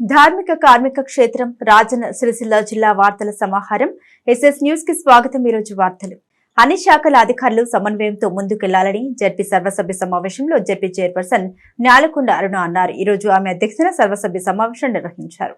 ధార్మిక కార్మిక క్షేత్రం రాజన్న సిరిసిల్ల జిల్లా వార్తల సమాహారం. ఎస్ఎస్ న్యూస్కి స్వాగతం. ఈరోజు వార్తలు. అన్ని శాఖల అధికారులు సమన్వయంతో ముందుకెళ్ళాలని జడ్పీ సర్వసభ్య సమావేశంలో జడ్పీ చైర్పర్సన్ న్యాలకొండ అరుణ అన్నారు. ఈ రోజు ఆమె అధ్యక్షతన సర్వసభ్య సమావేశం నిర్వహించారు.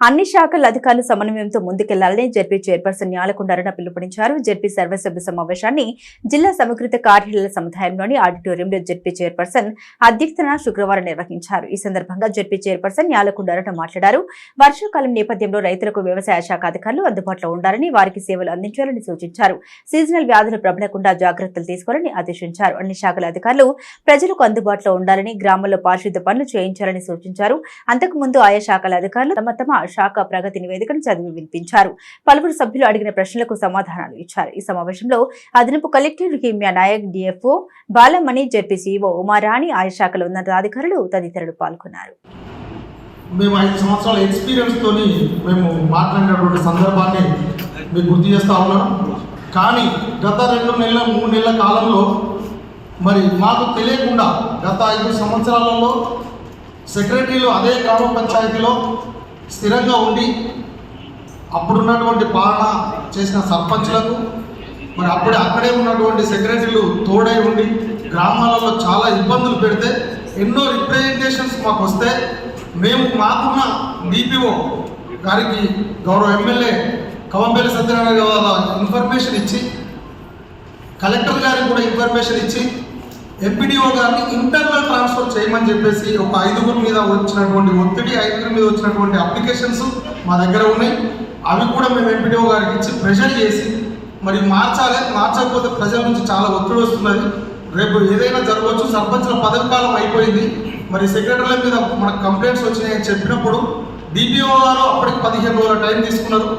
అన్ని శాఖల అధికారులు సమన్వయంతో ముందుకెళ్ళాలని జడ్పీ చైర్పర్సన్ న్యాలకొండారణ పిలుపునిచ్చారు. జడ్పీ సర్వసభ్య సమావేశాన్ని జిల్లా సమకృత కార్యాలయ సముదాయంలోని ఆడిటోరియంలో జడ్పీ చైర్పర్సన్ అధ్యక్షతన శుక్రవారం నిర్వహించారు. ఈ సందర్భంగా జడ్పీ చైర్పర్సన్ న్యాలకొండారణ మాట్లాడారు. వర్షాకాలం నేపథ్యంలో రైతులకు వ్యవసాయ శాఖ అధికారులు అందుబాటులో ఉండాలని వారికి సేవలు అందించాలని సూచించారు. సీజనల్ వ్యాధులు ప్రబలకుండా జాగ్రత్తలు తీసుకోవాలని ఆదేశించారు. అన్ని శాఖల అధికారులు ప్రజలకు అందుబాటులో ఉండాలని గ్రామాల్లో పారిశుద్ధ్య పనులు చేయించాలని సూచించారు. అంతకు ముందు ఆయా శాఖల అధికారులు తమ తమ శాఖ ప్రగతి నివేదికను చదివి వినిపించారు. పలువురు సభ్యులు అడిగిన ప్రశ్నలకు సమాధానాలు ఇచ్చారు. ఈ సమావేశంలో అదనపు collector Himya Naik DFO Balamani ZP CEO Umarani ఆయా శాఖల ఉన్నతాధికారులు తదితరులు పాల్గొన్నారు. మేము ఐదు సంవత్సరాల ఎక్స్పీరియన్స్తో మేము మాట్లాడినటువంటి సందర్భాన్ని మీకు గుర్తు చేస్తూ ఉన్నాం కానీ గత రెండు నెలల మూడు నెలల కాలంలో మరి మాకు తెలియకుండా గత ఐదు సంవత్సరాలలో సెక్రటరీలు అదే గ్రామ పంచాయతీలో స్థిరంగా ఉండి అప్పుడున్నటువంటి పాలన చేసిన సర్పంచ్లకు మరి అప్పుడే అక్కడే ఉన్నటువంటి సెక్రటరీలు తోడై ఉండి గ్రామాలలో చాలా ఇబ్బందులు పెడితే ఎన్నో రిప్రజెంటేషన్స్ మాకు వస్తే మేము మాకున్న డిపిఓ గారికి గౌరవ ఎమ్మెల్యే కవంపల్లి సత్యనారాయణ గారు ఇన్ఫర్మేషన్ ఇచ్చి కలెక్టర్ గారికి కూడా ఇన్ఫర్మేషన్ ఇచ్చి ఎంపీడీఓ గారిని ఇంటర్నల్ ట్రాన్స్ఫర్ చేయమని చెప్పేసి ఒక ఐదుగురు మీద వచ్చినటువంటి ఒత్తిడి ఐదుగురు మీద వచ్చినటువంటి అప్లికేషన్స్ మా దగ్గర ఉన్నాయి. అవి కూడా మేము ఎంపీడీఓ గారికి ఇచ్చి ప్రెషర్ చేసి మరి మార్చాలి మార్చకపోతే ప్రజల నుంచి చాలా ఒత్తిడి వస్తున్నది. రేపు ఏదైనా జరగవచ్చు సర్పంచ్ల పదవి కాలం అయిపోయింది. మరి సెక్రటరీల మీద మనకు కంప్లైంట్స్ వచ్చినాయని చెప్పినప్పుడు డిపిఓ గారు అప్పటికి పదిహేను రోజుల టైం తీసుకున్నారు.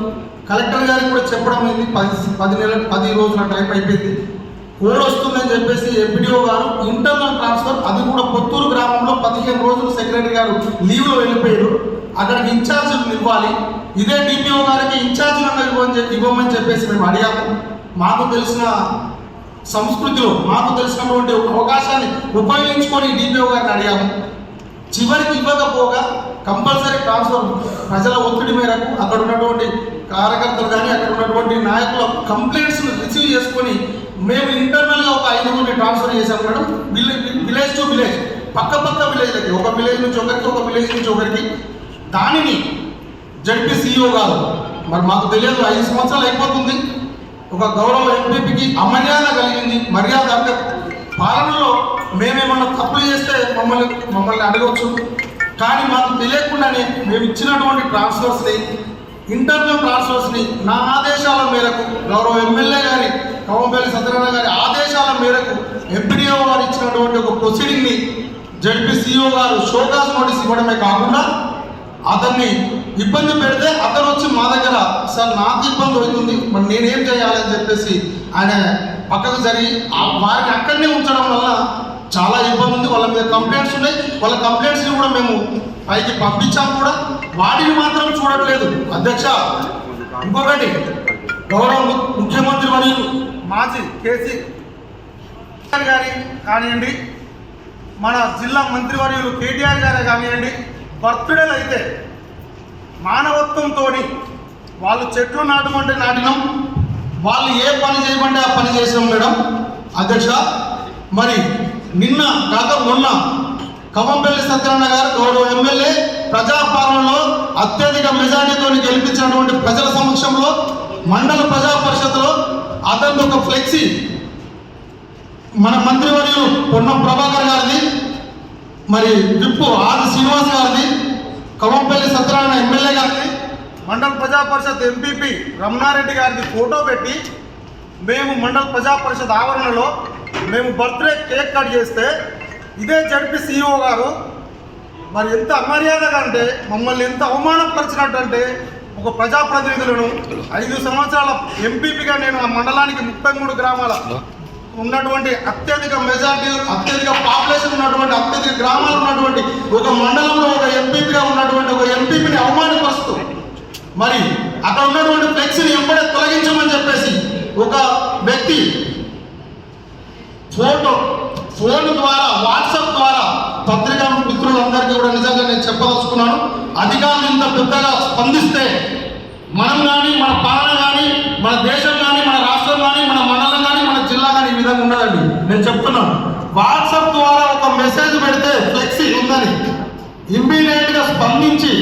కలెక్టర్ గారికి కూడా చెప్పడం అయింది పది పది నెలల పది రోజుల టైం అయిపోయింది. కోడ్ వస్తుందని చెప్పేసి ఎంపీడీఓ గారు ఇంటర్నల్ ట్రాన్స్ఫర్ అది కూడా పొత్తూరు గ్రామంలో పదిహేను రోజులు సెక్రటరీ గారు లీవ్లో వెళ్ళిపోయారు. అక్కడికి ఇన్ఛార్జీలు ఇవ్వాలి ఇదే డిపిఓ గారికి ఇన్ఛార్జీలు ఇవ్వని చెప్పి ఇవ్వమని చెప్పేసి మేము అడిగాము. మాకు తెలిసిన సంస్కృతిలో మాకు తెలిసినటువంటి అవకాశాన్ని ఉపయోగించుకొని డిపిఓ గారిని అడిగాము. చివరికి ఇవ్వకపోగా కంపల్సరీ ట్రాన్స్ఫర్ ప్రజల ఒత్తిడి మేరకు అక్కడ ఉన్నటువంటి కార్యకర్తలు కానీ అక్కడ ఉన్నటువంటి నాయకుల కంప్లైంట్స్ రిసీవ్ చేసుకొని మేము ఇంటర్నల్గా ఒక ఐదుగురిని ట్రాన్స్ఫర్ చేశాం madam. Village village to village పక్క పక్క విలేజ్లకి ఒక విలేజ్ నుంచి ఒకరికి ఒక విలేజ్ నుంచి ఒకరికి. దానిని జడ్పీ సీఈఓ కాదు మరి మాకు తెలియదు ఐదు సంవత్సరాలు అయిపోతుంది. ఒక గౌరవ ఎంపీపీకి అమర్యాద కలిగింది. మర్యాద పాలనలో మేమేమన్నా తప్పులు చేస్తే మమ్మల్ని మమ్మల్ని అడగవచ్చు కానీ మాకు తెలియకుండానే మేము ఇచ్చినటువంటి ట్రాన్స్ఫర్స్ని ఇంటర్నల్ ట్రాన్స్ఫర్స్ని నా ఆదేశాల మేరకు గౌరవ ఎమ్మెల్యే గారి కవంపల్లి సత్యనారాయణ గారి ఆదేశాల మేరకు ఎంపీడీఓ గారు ఇచ్చినటువంటి ఒక ప్రొసీడింగ్ని జడ్పీ సీఈఓ గారు షోకాస్ నోటీస్ ఇవ్వడమే కాకుండా అతన్ని ఇబ్బంది పెడితే అతను వచ్చి మా దగ్గర సార్ నాకు ఇబ్బంది అవుతుంది మరి నేనేం చేయాలని చెప్పేసి ఆయన పక్కకు జరిగి ఆ వారిని అక్కడనే ఉంచడం వల్ల చాలా ఇబ్బంది ఉంది. వాళ్ళ మీద కంప్లైంట్స్ ఉన్నాయి. వాళ్ళ కంప్లైంట్స్ని కూడా మేము పైకి పంపించాము కూడా. వాటిని మాత్రం చూడట్లేదు. అధ్యక్ష ఇంకొకటి గౌరవ ముఖ్యమంత్రి వర్యులు మాజీ కేసీఆర్ గారి కానివ్వండి మన జిల్లా మంత్రివర్యులు కేటీఆర్ గారే కానివ్వండి బర్త్డేలు అయితే మానవత్వంతో వాళ్ళు చెట్లు నాటమంటే నాటినాం. వాళ్ళు ఏ పని చేయమంటే ఆ పని చేసాం మేడం. అధ్యక్ష మరి నిన్న కాక మొన్న కవంపల్లి సత్యనారాయణ గారు గౌరవ ఎమ్మెల్యే ప్రజాపాలనలో అత్యధిక మెజార్టీతో గెలిపించినటువంటి ప్రజల సమక్షంలో మండల ప్రజా పరిషత్లో అతను ఒక ఫ్లెక్సీ మన మంత్రివర్యులు పొన్నం ప్రభాకర్ గారిది మరి విప్పు ఆది శ్రీనివాస్ గారిది కవంపల్లి సత్యనారాయణ ఎమ్మెల్యే గారిది మండల ప్రజా పరిషత్ ఎంపీపీ రమణారెడ్డి గారిది ఫోటో పెట్టి మేము మండల ప్రజా పరిషత్ ఆవరణలో మేము బర్త్డే కేక్ కట్ చేస్తే ఇదే జడ్పీ సీఈఓ గారు మరి ఎంత అమర్యాదగా అంటే మమ్మల్ని ఎంత అవమానపరిచినట్టంటే ఒక ప్రజాప్రతినిధులను ఐదు సంవత్సరాల ఎంపీపీగా నేను ఆ మండలానికి ముప్పై మూడు గ్రామాల ఉన్నటువంటి అత్యధిక మెజార్టీ అత్యధిక పాపులేషన్ ఉన్నటువంటి అత్యధిక గ్రామాలు ఉన్నటువంటి ఒక మండలంలో ఒక ఎంపీపీగా ఉన్నటువంటి ఒక ఎంపీపీని అవమానపరుస్తూ మరి అక్కడ ఉన్నటువంటి ఫ్లెక్స్ని ఎంబడే తొలగించమని చెప్పేసి ఒక వ్యక్తి ఫోటో ఫోన్ ద్వారా వాట్సాప్ ద్వారా పత్రికా మిత్రులందరికీ కూడా నిజంగా నేను చెప్పదలుచుకున్నాను. అధికారులు ఇంత పెద్దగా స్పందిస్తే మనం కానీ మన పాలన కానీ మన దేశం కానీ మన రాష్ట్రం కానీ మన మండలం కానీ మన జిల్లా కానీ ఈ విధంగా ఉండదండి. నేను చెప్తున్నాను. వాట్సాప్ ద్వారా ఒక మెసేజ్ పెడితే ఫ్లెక్సీ ఉందని ఇమ్మీడియట్గా స్పందించి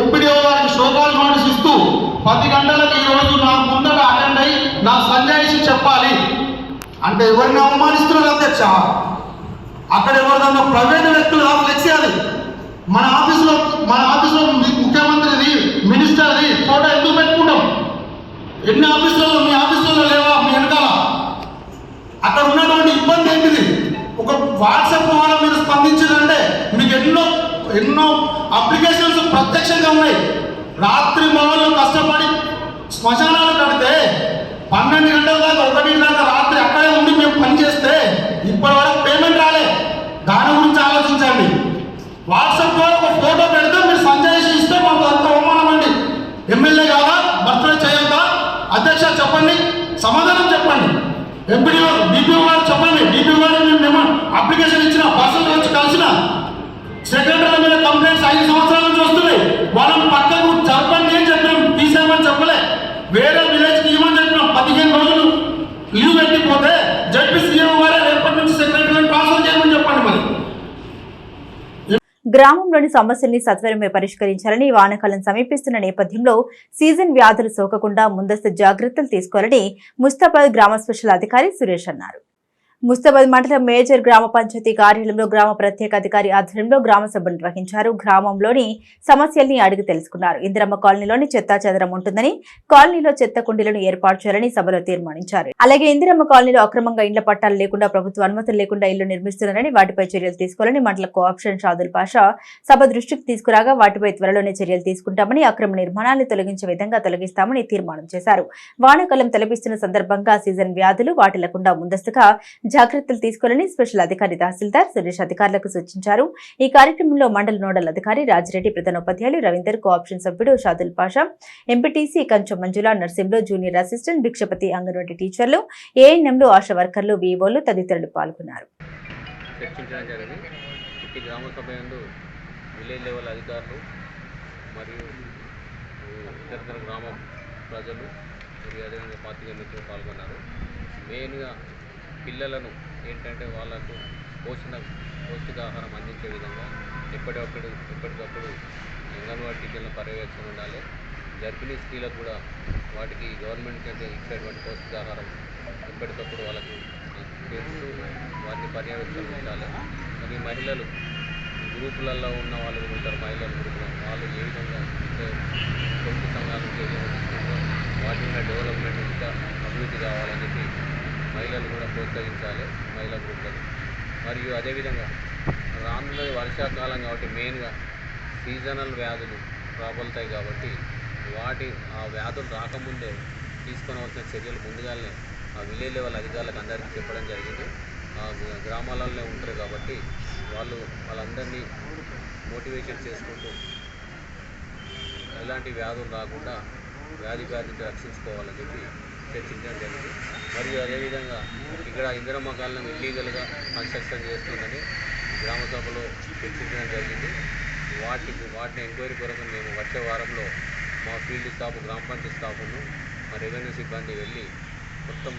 ఎంపీడీఓ గారికి శోకాలు నోటీస్ ఇస్తూ పది గంటలకు ఈ రోజు నా ముందర అటెండ్ అయ్యి నా సంజాయిషి చెప్పాలి. అంటే ఎవరిని అవమానిస్తున్నారు అధ్యక్ష? అక్కడ ఎవరిదన్నా ప్రైవేట్ వ్యక్తులు ఫ్లెక్సీ అది. మన ఆఫీసులో మన ఆఫీసులో ముఖ్యమంత్రిది మినిస్టర్ది ఫోటో ఎందుకు పెట్టుకుంటాం? ఎన్ని ఆఫీసులలో మీ ఆఫీసులలో లేవా మీ వెనకాల? అక్కడ ఉన్నటువంటి ఇబ్బంది ఏంటిది? ఒక వాట్సాప్ ద్వారా మీరు స్పందించారంటే మీకు ఎన్నో ఎన్నో అప్లికేషన్స్ ప్రత్యక్షంగా ఉన్నాయి. రాత్రి మొదలు కష్టపడి శ్మశానాలు కడితే పన్నెండు గంటల దాకా ఒకటి దాకా రాత్రి అక్కడే ఉండి మేము పని చేస్తే ఇప్పటి వరకు పేమెంట్ రాలే. దాని గురించి ఆలోచించండి. వాట్సాప్ ద్వారా ఒక ఫోటో పెడితే మీరు సంజయ్ ఇస్తే మాకు అంత అవమానం అండి. ఎమ్మెల్యే కాదా? భర్తలు చేయొద్దా? అధ్యక్ష చెప్పండి. సమాధానం చెప్పండి. ఎంపీడీఓ డిపిఓ గారు చెప్పండి. డిపిఓ గారు మేము మేము అప్లికేషన్ ఇచ్చిన పర్సన్ వచ్చి కలిసిన సెక్రటరీ మీద కంప్లైంట్స్ ఐదు సంవత్సరాల నుంచి వస్తున్నాయి. వాళ్ళని పక్కకు జరపండి అని చెప్పినాం తీసేయమని చెప్పలే వేరే విలేజ్కి ఇవ్వమని చెప్పినాం పదిహేను రోజులు లీవ్ పెట్టిపోతే జడ్పీ సీఎం గారే రేపటి నుంచి సెక్రటరీని ట్రాన్స్ఫర్ చేయమని చెప్పండి మరి గ్రామంలోని సమస్యల్ని సత్వరమే పరిష్కరించాలని వానకాలం సమీపిస్తున్న నేపథ్యంలో సీజన్ వ్యాధులు సోకకుండా ముందస్తు జాగ్రత్తలు తీసుకోవాలని ముస్తాబాద్ గ్రామ స్పెషల్ అధికారి సురేష్ అన్నారు. ముస్తాబాద్ మండలం మేజర్ గ్రామ పంచాయతీ కార్యాలయంలో గ్రామ ప్రత్యేక అధికారి ఆధ్వర్యంలో గ్రామ సభను నిర్వహించారు. గ్రామంలోని సమస్యల్ని అడిగి తెలుసుకున్నారు. ఇందిరమ్మ కాలనీలోని చెత్తా చెదరం ఉంటుందని కాలనీలో చెత్త కుండీలను ఏర్పాటు చేయాలని సభలో తీర్మానించారు. అలాగే ఇందిరమ్మ కాలనీలో అక్రమంగా ఇండ్ల పట్టాలు లేకుండా ప్రభుత్వ అనుమతులు లేకుండా ఇల్లు నిర్మిస్తున్నారని వాటిపై చర్యలు తీసుకోవాలని మండల కోఆప్షన్ షాదుల్ పాషా సభ దృష్టికి తీసుకురాగా వాటిపై త్వరలోనే చర్యలు తీసుకుంటామని అక్రమ నిర్మాణాన్ని తొలగించే విధంగా తొలగిస్తామని తీర్మానం చేశారు. వానాకాలం తలపిస్తున్న సందర్భంగా సీజన్ వ్యాధులు వాటిల్లకుండా ముందస్తుగా జాగ్రత్తలు తీసుకోవాలని స్పెషల్ అధికారి తహసీల్దార్ సురేష్ అధికారులకు సూచించారు. ఈ కార్యక్రమంలో మండల నోడల్ అధికారి రాజిరెడ్డి ప్రధానోపాధ్యాయులు రవీందర్ కోఆప్షన్ సభ్యుడు Shadul Pasha MPTC Kancham Manjula Narsimhulu junior assistant Bhikshapathi anganwadi టీచర్లు ఏఎన్ఎంలు ఆశా వర్కర్లు వివోలు తదితరులు పాల్గొన్నారు. చర్చించడం జరిగింది గ్రామ సభ విలేజ్ లెవెల్ అధికారులు మరియు ఇతర ప్రజలు మరియు అదేవిధంగా పార్టీ మిత్రులు పాల్గొన్నారు. మెయిన్గా పిల్లలను ఏంటంటే వాళ్ళకు పోషణ పౌష్టికాహారం అందించే విధంగా ఎప్పటికప్పుడు ఎప్పటికప్పుడు అంగన్వాడీ టీచర్ల పర్యవేక్షణ ఉండాలి. గర్భిణీ స్త్రీలకు కూడా వాటికి గవర్నమెంట్ కంటే ఇచ్చేటువంటి పౌష్టికాహారం ఎప్పటికప్పుడు వాళ్ళకు చేస్తూ వారిని పర్యవేక్షణ ఉండాలి. మరి మహిళలు గ్రూపులలో ఉన్న వాళ్ళు ఉంటారు మహిళల గ్రూపులో వాళ్ళు ఏ విధంగా అంటే పొదుపు సంఘాలు ఏ విధంగా తీసుకుంటారో వాటి మీద డెవలప్మెంట్ ఇంకా అభివృద్ధి కావాలని చెప్పి మహిళలు కూడా ప్రోత్సహించాలి మహిళా గ్రూపులను మరియు అదేవిధంగా రానున్నది వర్షాకాలం కాబట్టి మెయిన్గా సీజనల్ వ్యాధులు ప్రాబలుతాయి కాబట్టి వాటి ఆ వ్యాధులు రాకముందే తీసుకోవాల్సిన చర్యలు ముందుగానే ఆ విలేజ్ లెవెల్ అధికారులకు అందరికీ చెప్పడం జరిగింది. ఆ గ్రామాలలోనే ఉంటారు కాబట్టి వాళ్ళు వాళ్ళందరినీ మోటివేషన్ చేసుకుంటూ ఎలాంటి వ్యాధులు రాకుండా వ్యాధి వ్యాధిని నుంచి రక్షించుకోవాలని చెప్పి చర్చించడం జరిగింది. మరియు అదేవిధంగా ఇక్కడ ఇందిరమ్మ కాలనీ ఇల్లీగల్గా కన్స్ట్రక్షన్ చేస్తుందని గ్రామ సభలో చర్చించడం జరిగింది. వాటికి వాటిని ఎంక్వైరీ కొరకు మేము వచ్చే వారంలో మా ఫీల్డ్ స్టాఫ్ గ్రామ పంచాయతీ స్టాఫ్ను మా రెవెన్యూ సిబ్బంది వెళ్ళి మొత్తం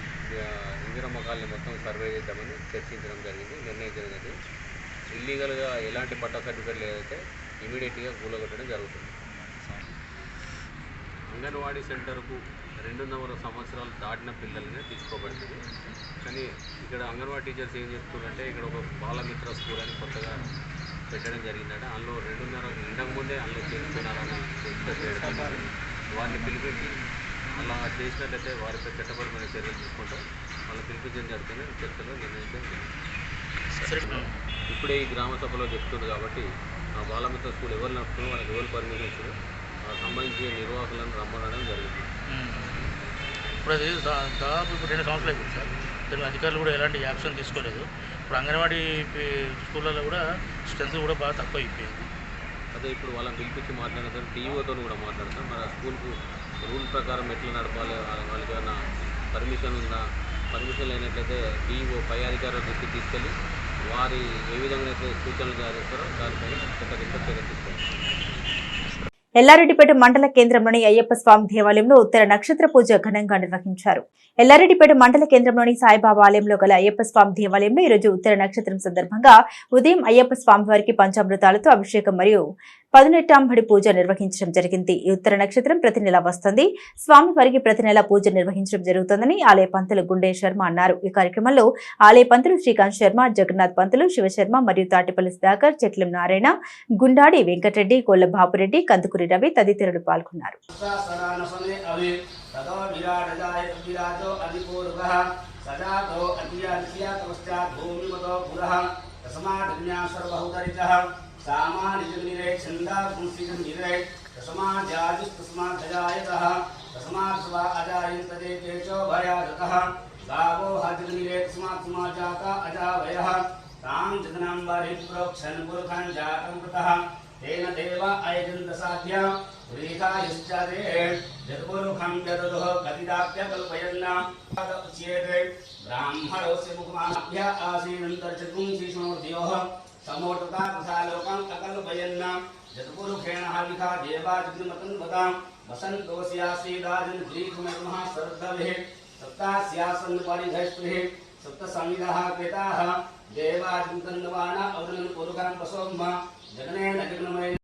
ఇందిరమ్మ కాలనీ మొత్తం సర్వే చేద్దామని చర్చించడం జరిగింది నిర్ణయించడం జరిగింది. ఇల్లీగల్గా ఎలాంటి పట్టా సర్టిఫికేట్ లేదైతే ఇమీడియట్గా కూలగొట్టడం జరుగుతుంది. అంగన్వాడీ సెంటర్కు రెండున్నర సంవత్సరాలు దాటిన పిల్లల్ని తీసుకోబడుతుంది. కానీ ఇక్కడ అంగన్వాడీ టీచర్స్ ఏం చెప్తున్నారంటే ఇక్కడ ఒక బాలమిత్ర స్కూల్ అని కొత్తగా పెట్టడం జరిగిందట. అందులో రెండున్నర ఇంతకు ముందే అందులో చేస్తున్నారని వారిని పిలిపించి అలా చేసినట్లయితే వారిపై చట్టపరమైన చర్యలు తీసుకుంటాం. వాళ్ళని పిలిపించడం జరుగుతుంది చర్చలో నిర్ణయించడం జరిగింది. ఇప్పుడే ఈ గ్రామ సభలో చెప్తుంది కాబట్టి ఆ బాలమిత్ర స్కూల్ ఎవరు నడుపుతున్నారు వాళ్ళకి ఎవరు పర్మిషన్ ఇచ్చారు సంబంధించిన నిర్వాహకులను రమ్మనడం జరిగింది. ఇప్పుడు అది దా- దాదాపు ఇప్పుడు రెండు సంవత్సరాలు అయిపోయింది సార్. దీని అధికారులు కూడా ఎలాంటి యాక్షన్ తీసుకోలేదు. ఇప్పుడు అంగన్వాడీ స్కూళ్ళలో కూడా స్ట్రెంత్ కూడా బాగా తక్కువ అయిపోయింది అదే ఇప్పుడు వాళ్ళని పిలిపించి మాట్లాడతారు టీఓతో కూడా మాట్లాడతాం. మరి ఆ స్కూల్కు రూల్ ప్రకారం ఎట్లా నడపాలి? వాళ్ళకి ఏమైనా పర్మిషన్ ఉందా? పర్మిషన్ లేనట్లయితే టీఓ పై అధికారుల దృష్టికి తీసుకెళ్ళి వారి ఏ విధంగా అయితే సూచనలు జారీ చేస్తారో దానిపైన చట్టరీత్యా చర్య తీసుకోవాలి ఎల్లారెడ్డిపేట మండల కేంద్రంలోని అయ్యప్ప స్వామి దేవాలయంలో ఉత్తర నక్షత్ర పూజ ఘనంగా నిర్వహించారు. ఎల్లారెడ్డిపేట మండల కేంద్రంలోని సాయిబాబా ఆలయంలో గల అయ్యప్ప స్వామి దేవాలయంలో ఈరోజు ఉత్తర నక్షత్రం సందర్భంగా ఉదయం అయ్యప్ప స్వామి వారికి పంచామృతాలతో అభిషేకం మరియు పదునెట్టాంబడి పూజ నిర్వహించడం జరిగింది. ఈ ఉత్తర నక్షత్రం ప్రతి నెల వస్తుంది. స్వామి వారికి ప్రతి నెల పూజ నిర్వహించడం జరుగుతుందని ఆలయ పంతులు గుండే శర్మ అన్నారు. ఈ కార్యక్రమంలో ఆలయ పంతులు శ్రీకాంత్ శర్మ జగన్నాథ్ పంతులు శివశర్మ మరియు తాటిపల్లి సుధాకర్ చెట్లం నారాయణ గుండాడి వెంకటరెడ్డి కోళ్ళ బాపురెడ్డి కందుకూరి రవి తదితరులు పాల్గొన్నారు. సదానసనే అవి భూమిమతో పురః सामानिजनिरे छन्दापुंसिजनिरे तस्माजाजिस्तस्मादजायतः तस्मात्स्वा अजायन्तते केचोभयाजतः भावो हजनिरे तस्मात् समाजाता अजावयः, तां जगनां वारि प्रोक्षन् पुरुखान् जातं कृतः तेन देव अयजन्तसाध्या व्रीतायुश्चादे यत्पुरुखं यदुः कथिताप्यकल्पयन्न उच्येते, ब्राह्मणोऽस्य मुखमाभ्य आसीनन्तर्चतुं शिशुमूर्तयोः समोटता तथा लोकं सकल जतपुरुखेण हाविका देवाजिग्निमतन् वदां वसन् दोस्यासीदाजन् ग्रीघमर्मः सर्दभे सप्तास्यासन् परिधैष्टुः सप्तसंविधः कृताः देवाजिन्तन्वाना अवदन् पुरुखान् प्रसोम्म जननेन जग्नमय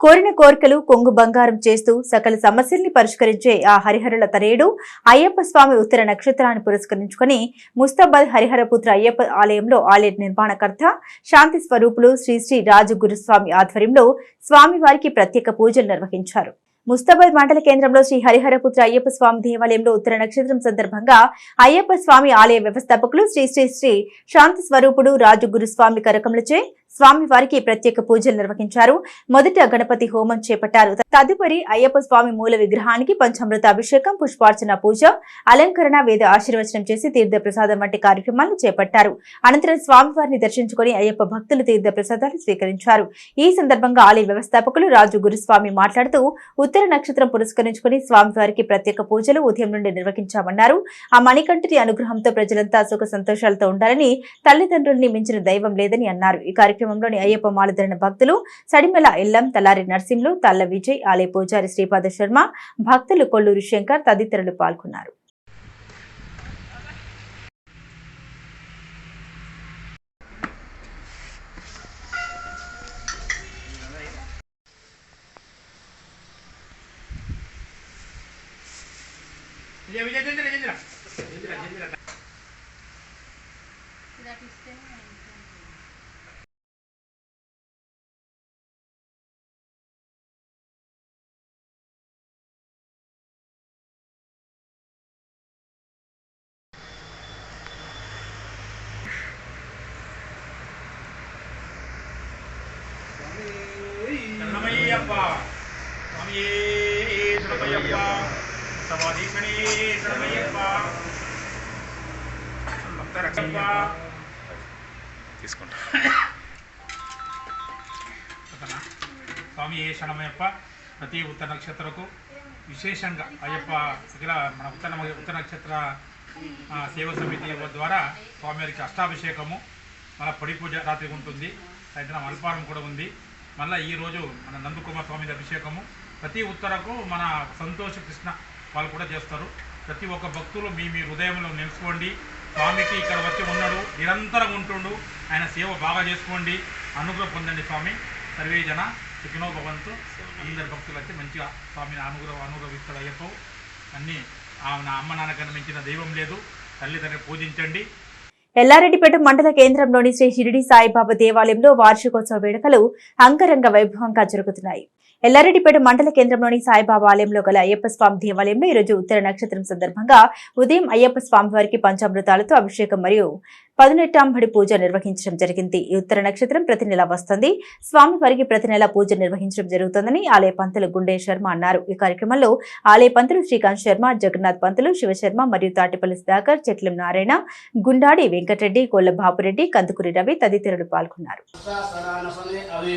కోరిన కోరికలు కొంగు బంగారం చేస్తూ సకల సమస్యల్ని పరిష్కరించే ఆ హరిహరుల తరేడు అయ్యప్ప స్వామి ఉత్తర నక్షత్రాన్ని పురస్కరించుకొని ముస్తాబాద్ హరిహరపుత్ర అయ్యప్ప ఆలయంలో ఆలయ నిర్మాణకర్త శాంతి స్వరూపులు శ్రీ శ్రీ రాజు గురుస్వామి ఆధ్వర్యంలో స్వామివారికి ప్రత్యేక పూజలు నిర్వహించారు. ముస్తాబాద్ మండల కేంద్రంలో శ్రీ హరిహరపుత్ర అయ్యప్ప స్వామి దేవాలయంలో ఉత్తర నక్షత్రం సందర్భంగా అయ్యప్ప స్వామి ఆలయ వ్యవస్థాపకులు శ్రీ శ్రీ శ్రీ శాంతి స్వరూపుడు రాజు గురుస్వామి కరకములచే స్వామి వారికి ప్రత్యేక పూజలు నిర్వహించారు. మొదట గణపతి హోమం చేపట్టారు. తదుపరి అయ్యప్ప స్వామి మూల విగ్రహానికి పంచామృత అభిషేకం పుష్పార్చన పూజ అలంకరణ వేద ఆశీర్వచనం చేసి తీర్థ ప్రసాదం వంటి కార్యక్రమాలను చేపట్టారు. అనంతరం స్వామివారిని దర్శించుకుని అయ్యప్ప భక్తులు తీర్థ ప్రసాదాలు స్వీకరించారు. ఈ సందర్భంగా ఆలయ వ్యవస్థాపకులు రాజు గురుస్వామి మాట్లాడుతూ ఉత్తర నక్షత్రం పురస్కరించుకుని స్వామివారికి ప్రత్యేక పూజలు ఉదయం నుండి నిర్వహించామన్నారు. ఆ మణికంఠుని అనుగ్రహంతో ప్రజలంతా సుఖ సంతోషాలతో ఉండాలని తల్లిదండ్రుల్ని మించిన దైవం లేదని అన్నారు. ఈ కార్యక్రమం కార్యక్రమంలోని అయ్యప్ప మాలధరణ భక్తులు సడిమెల ఇల్లం తలారి నర్సింహులు తల్ల విజయ్ ఆలయ పూజారి శ్రీపాద శర్మ భక్తులు కొల్లూరి శంకర్ తదితరులు పాల్గొన్నారు. విజయ విజయ శరణమయ్యప్ప స్వామియే శరణమయ్యప్ప శరణమయ్యప్ప భక్తరక్షప్ప. తీసుకుంటా. స్వామి ఏ శరణమయ్యప్ప. ప్రతి ఉత్తర నక్షత్రకు విశేషంగా అయ్యప్ప. ఇలా మన ఉత్తర ఉత్తర నక్షత్ర సేవ సమితి ద్వారా స్వామివారికి అష్టాభిషేకము. మన పొడి పూజ రాత్రి ఉంటుంది. సాయంత్రం అల్పారం కూడా ఉంది. మళ్ళీ ఈరోజు మన నందకుమార్ స్వామి అభిషేకము. ప్రతి ఉత్తరకు మన సంతోష కృష్ణ వాళ్ళు కూడా చేస్తారు. ప్రతి ఒక్క భక్తులు మీ మీ హృదయంలో నిలుచుకోండి. స్వామికి ఇక్కడ వచ్చి ఉన్నాడు. నిరంతరం ఉంటుండు. ఆయన సేవ బాగా చేసుకోండి. అనుగ్రహం పొందండి స్వామి. సర్వే జన సుఖినో భవంతు. అందరి భక్తులు అయితే మంచిగా స్వామిని అనుగ్రహం అనుగ్రహిస్తాడు అయ్యప్ప. అన్నీ నా అమ్మ నాన్నకన్నా మించిన దైవం లేదు. తల్లిదండ్రులు పూజించండి. ఎల్లారెడ్డిపేట మండల కేంద్రంలోని శ్రీ షిరిడి సాయిబాబా దేవాలయంలో వార్షికోత్సవ వేడుకలు అంగరంగ వైభవంగా జరుగుతున్నాయి. ఎల్లారెడ్డిపేట మండల కేంద్రంలోని సాయిబాబా ఆలయంలో గల అయ్యప్ప స్వామి దేవాలయంలో ఈరోజు ఉత్తర నక్షత్రం సందర్భంగా ఉదయం అయ్యప్ప స్వామి వారికి పంచామృతాలతో అభిషేకం మరియు పదునెట్టాంబడి పూజ నిర్వహించడం జరిగింది. ఈ ఉత్తర నక్షత్రం ప్రతి నెల వస్తుంది. స్వామి వారికి ప్రతి నెల పూజ నిర్వహించడం జరుగుతుందని ఆలయ పంతులు గుండే శర్మ అన్నారు. ఈ కార్యక్రమంలో ఆలయ పంతులు శ్రీకాంత్ శర్మ జగన్నాథ్ పంతులు శివశర్మ మరియు తాటిపల్లి సుధాకర్ చెట్లం నారాయణ గుండాడి వెంకటరెడ్డి కోళ్ళ బాపురెడ్డి కందుకూరి రవి తదితరులు పాల్గొన్నారు. సదానసనే అవి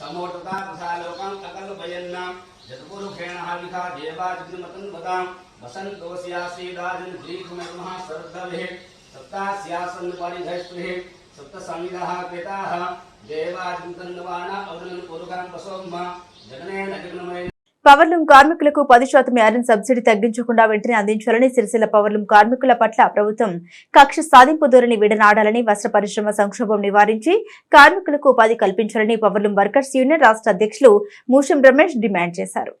समोटता तथा लोकं अकल्पयन्न जतपुरुषेण हाविका देवाजिग्निमतन्वतां वसन्तोऽस्यासीदाजन् ग्रीकमर्मः सर्दभिः सप्तास्यासन्नपरिधैष्टभिः सप्तसंविधः कृताः देवाजिन्तन्वाणा अवदनपुरुषां वसोम्मा जननेन जग्नमय పవర్లూమ్ కార్మికులకు పది శాతం ఐరన్ సబ్సిడీ తగ్గించకుండా వెంటనే అందించాలని సిరిసిల్ల పవర్లూమ్ కార్మికుల పట్ల ప్రభుత్వం కక్ష సాధింపు ధోరణి విడనాడాలని వస్త్ర పరిశ్రమ సంక్షోభం నివారించి కార్మికులకు ఉపాధి కల్పించాలని పవర్లూమ్ వర్కర్స్ యూనియన్ రాష్ట్ర అధ్యక్షులు మూషం రమేష్ డిమాండ్ చేశారు.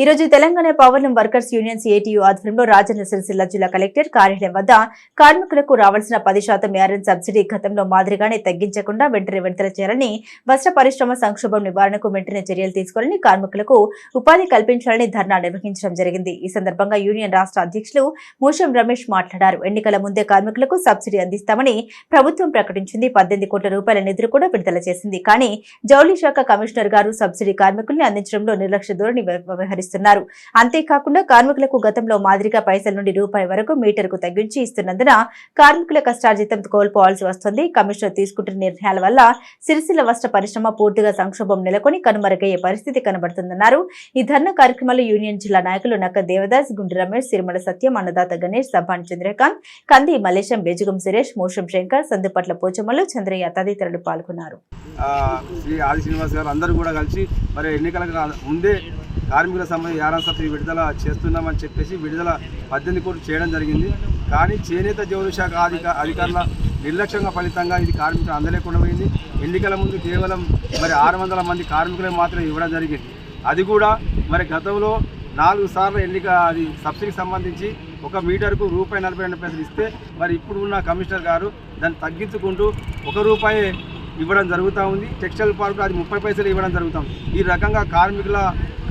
ఈ రోజు Telangana powerloom workers union ATU ఆధ్వర్యంలో రాజన్న సిరిసిల్ల జిల్లా కలెక్టర్ కార్యాలయం వద్ద కార్మికులకు రావాల్సిన పది శాతం ఐరన్ సబ్సిడీ గతంలో మాదిరిగానే తగ్గించకుండా వెంటనే విడుదల చేయాలని వస్త్ర పరిశ్రమ సంక్షోభం నివారణకు వెంటనే చర్యలు తీసుకోవాలని కార్మికులకు ఉపాధి కల్పించాలని ధర్నా నిర్వహించడం జరిగింది. ఈ సందర్భంగా యూనియన్ రాష్ట్ర అధ్యక్షులు మూషం రమేష్ మాట్లాడారు. ఎన్నికల ముందే కార్మికులకు సబ్సిడీ అందిస్తామని ప్రభుత్వం ప్రకటించింది. పద్దెనిమిది కోట్ల రూపాయల నిధులు కూడా విడుదల చేసింది. కానీ జౌళి శాఖ కమిషనర్ గారు సబ్సిడీ కార్మికుల్ని అందించడంలో నిర్లక్ష్య ధోరణి వ్యవహరిస్తారు వ్యవహరిస్తున్నారు అంతేకాకుండా కార్మికులకు గతంలో మాదిరిగా పైసల నుండి రూపాయి వరకు మీటర్కు తగ్గించి ఇస్తున్నందున కార్మికుల కష్టార్జితం కోల్పోవాల్సి వస్తుంది. కమిషనర్ తీసుకుంటున్న నిర్ణయాల వల్ల సిరిసిల్ల వస్త్ర పరిశ్రమ పూర్తిగా సంక్షోభం నెలకొని కనుమరుగయ్యే పరిస్థితి కనబడుతుందన్నారు. ఈ ధర్నా కార్యక్రమంలో యూనియన్ జిల్లా నాయకులు నక్క దేవదాస్ గుండు రమేష్ సిరిమల సత్యం అన్నదాత గణేష్ సభాన్ చంద్రకాంత్ కంది మలేశం బేజుగం సురేష్ మోషం శంకర్ సందుపట్ల పోచమ్మలు చంద్రయ్య తదితరులు పాల్గొన్నారు. శ్రీ ఆది శ్రీనివాస్ గారు అందరూ కూడా కలిసి మరి ఎన్నికలకు ముందే కార్మికుల సంబంధించి యారా సబ్సిడీ విడుదల చేస్తున్నామని చెప్పేసి విడుదల పద్దెనిమిది కోట్లు చేయడం జరిగింది. కానీ చేనేత జౌలు శాఖ అధిక అధికారుల నిర్లక్ష్యంగా ఫలితంగా ఇది కార్మికులు అందలేకుండా పోయింది. ఎన్నికల ముందు కేవలం మరి ఆరు వందల మంది కార్మికులే మాత్రమే ఇవ్వడం జరిగింది. అది కూడా మరి గతంలో నాలుగు సార్లు ఎన్నిక అది సబ్సిడీకి సంబంధించి ఒక మీటర్కు రూపాయి నలభై రెండు పైసలు ఇస్తే మరి ఇప్పుడు ఉన్న కమిషనర్ గారు దాన్ని తగ్గించుకుంటూ ఒక రూపాయి ఇవ్వడం జరుగుతూ ఉంది. టెక్స్టైల్ పార్క్ అది ముప్పై పైసలు ఇవ్వడం జరుగుతాం ఈ రకంగా కార్మికుల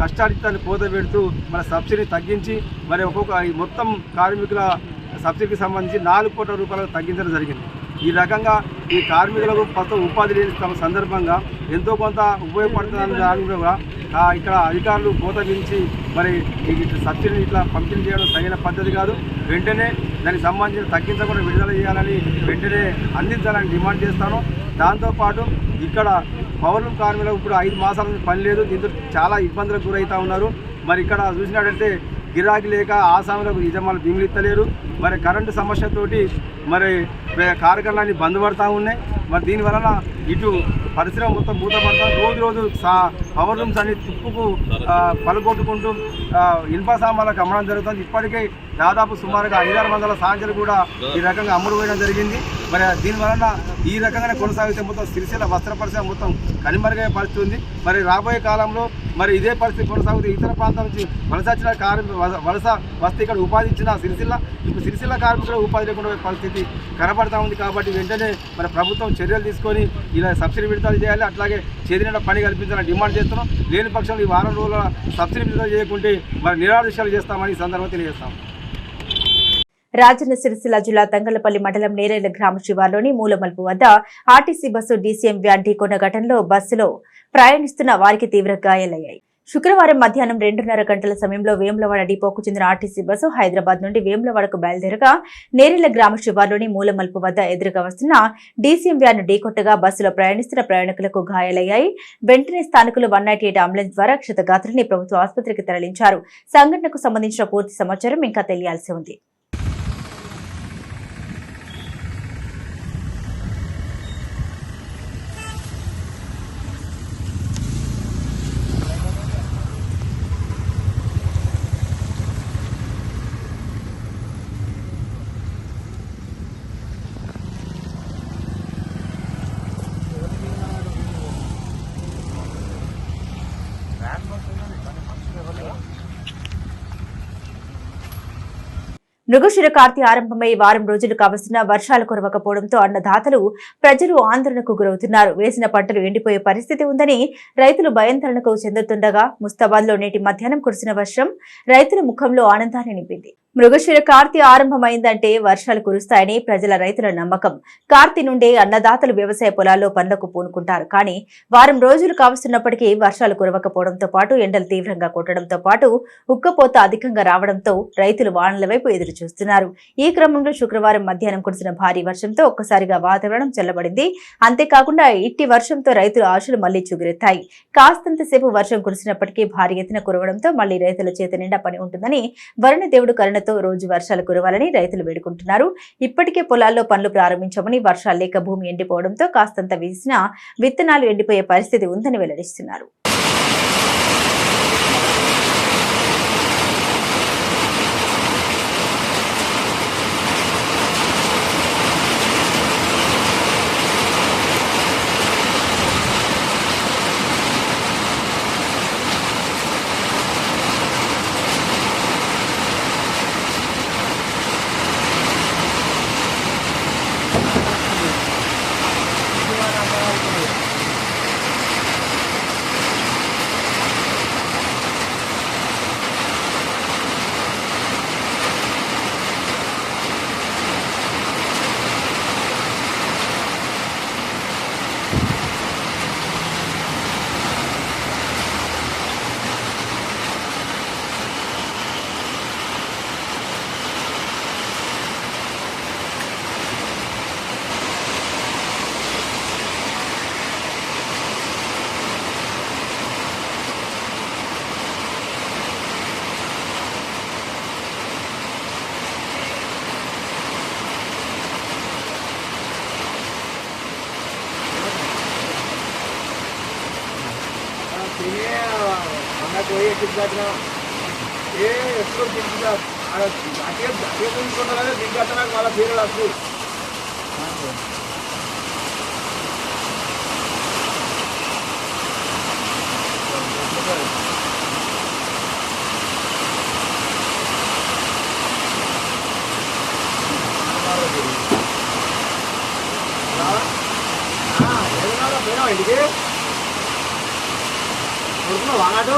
కష్టార్జితాన్ని పోత పెడుతూ మన సబ్సిడీ తగ్గించి మరి ఒక్కొక్క మొత్తం కార్మికుల సబ్సిడీకి సంబంధించి నాలుగు కోట్ల రూపాయలు తగ్గించడం జరిగింది. ఈ రకంగా ఈ కార్మికులకు కొత్త ఉపాధి లేని సందర్భంగా ఎంతో కొంత ఉపయోగపడుతుందని దాని కూడా ఇక్కడ అధికారులు కోత విధించి మరి ఈ సబ్సిడీని ఇట్లా పంపిణీ చేయడం సరైన పద్ధతి కాదు. వెంటనే దానికి సంబంధించిన తగ్గించకుండా విడుదల చేయాలని వెంటనే అందించాలని డిమాండ్ చేస్తాను. దాంతోపాటు ఇక్కడ పౌరులు కార్మికులకు ఇప్పుడు ఐదు మాసాల నుంచి పని లేదు దీంతో చాలా ఇబ్బందులకు గురవుతూ ఉన్నారు. మరి ఇక్కడ చూసినట్టయితే గిరాకీ లేక ఆసాములకు యజమానులు భీములు ఇస్తలేరు. మరి కరెంటు సమస్యతోటి మరి కార్యక్రమాన్ని బంద్ పడతా ఉన్నాయి. మరి దీని వలన ఇటు పరిశ్రమ మొత్తం మూతపడతా రోజు రోజు సా పవర్ రూమ్స్ అన్ని తిప్పుకు పలుగొట్టుకుంటూ ఇనుప సామాన్లకు అమ్మడం జరుగుతుంది. ఇప్పటికే దాదాపు సుమారుగా ఐదారు వందల సాంచలు కూడా ఈ రకంగా అమ్ముడుపోయడం జరిగింది. మరి దీని వలన ఈ రకంగానే కొనసాగితే మొత్తం సిరిసిల్ల వస్త్ర పరిశ్రమ మొత్తం కనుమరుగయ్యే పరిస్థితి ఉంది మరి రాబోయే కాలంలో మరి ఇదే పరిస్థితి కొనసాగుతూ ఇతర ప్రాంతాల నుంచి వలస వచ్చిన కార్మిక వలస- వస్తే ఇక్కడ ఉపాధి ఇచ్చిన సిరిసిల్ల ఇప్పుడు సిరిసిల్ల కార్మికులకు ఉపాధి లేకుండా పరిస్థితి కనబడతా ఉంది కాబట్టి వెంటనే మరి ప్రభుత్వం చర్యలు తీసుకొని ఇలా సబ్సిడీ విడుదల చేయాలి. అట్లాగే చేతినిండా పని కల్పించాలని డిమాండ్ చేస్తున్నాం. లేని పక్షంలో ఈ వారం రోజుల సబ్సిడీ విడుదల చేయకుంటే మరి నిరాదేశాలు చేస్తామని ఈ సందర్భంగా తెలియజేస్తాం. రాజన్న సిరిసిల్ల జిల్లా తంగలపల్లి మండలం నేరేళ్ళ గ్రామ శివార్లోని మూలమల్పు వద్ద ఆర్టీసీ బస్సు డీసీఎం వ్యాన్ ఢీకొన్న ఘటనలో బస్సులో ప్రయాణిస్తున్న వారికి తీవ్ర గాయాలయ్యాయి. శుక్రవారం మధ్యాహ్నం రెండున్నర గంటల సమయంలో వేములవాడ డిపోకు చెందిన ఆర్టీసీ బస్సు హైదరాబాద్ నుండి వేములవాడకు బయలుదేరగా నేరేళ్ళ గ్రామ శివార్లోని మూలమల్పు వద్ద ఎదురుగా వస్తున్న డీసీఎం వ్యాన్ ఢీకొట్టగా బస్సులో ప్రయాణిస్తున్న ప్రయాణికులకు గాయాలయ్యాయి. వెంటనే స్థానికులు వన్ అంబులెన్స్ ద్వారా క్షతగాత్రుల్ని ప్రభుత్వ ఆసుపత్రికి తరలించారు. సంఘటనకు సంబంధించిన పూర్తి సమాచారం ఇంకా తెలియాల్సి ఉంది. మృగశిర కార్తీ ఆరంభమై వారం రోజులు కావస్తున్న వర్షాలు కురవకపోవడంతో అన్నదాతలు ప్రజలు ఆందోళనకు గురవుతున్నారు. వేసిన పంటలు ఎండిపోయే పరిస్థితి ఉందని రైతులు భయాందోళనకు చెందుతుండగా ముస్తాబాద్లో నేటి మధ్యాహ్నం కురిసిన వర్షం రైతుల ముఖంలో ఆనందాన్ని నింపింది. మృగశిర కార్తీ ఆరంభమైందంటే వర్షాలు కురుస్తాయని ప్రజల రైతుల నమ్మకం. కార్తీ నుండే అన్నదాతలు వ్యవసాయ పొలాల్లో పనులకు పూనుకుంటారు. కానీ వారం రోజులు కావస్తున్నప్పటికీ వర్షాలు కురవకపోవడంతో పాటు ఎండలు తీవ్రంగా కొట్టడంతో పాటు ఉక్కపోత అధికంగా రావడంతో రైతులు వానల వైపు ఎదురు చూస్తున్నారు ఈ క్రమంలో శుక్రవారం మధ్యాహ్నం కురిసిన భారీ వర్షంతో ఒక్కసారిగా వాతావరణం చల్లబడింది. అంతేకాకుండా ఇట్టి వర్షంతో రైతుల ఆశలు మళ్ళీ చుగురెత్తాయి. కాస్తంతసేపు వర్షం కురిసినప్పటికీ భారీ ఎత్తున కురవడంతో మళ్ళీ రైతుల చేత నిండా పని ఉంటుందని వరుణ దేవుడు కరుణ వానలతో రోజు వర్షాలు కురవాలని రైతులు వేడుకుంటున్నారు. ఇప్పటికే పొలాల్లో పనులు ప్రారంభించమని వర్షాలు లేక భూమి ఎండిపోవడంతో కాస్తంత వేసినా విత్తనాలు ఎండిపోయే పరిస్థితి ఉందని వెల్లడిస్తున్నారు. దిగ్ఘటన ఏ ఎప్పుడు దిగ్గా అటే అటే గురించుకున్నారనే దిగ్ఘటన వాళ్ళ పేరు రాసు ఎందుకు కొడుకున్నావా నాటు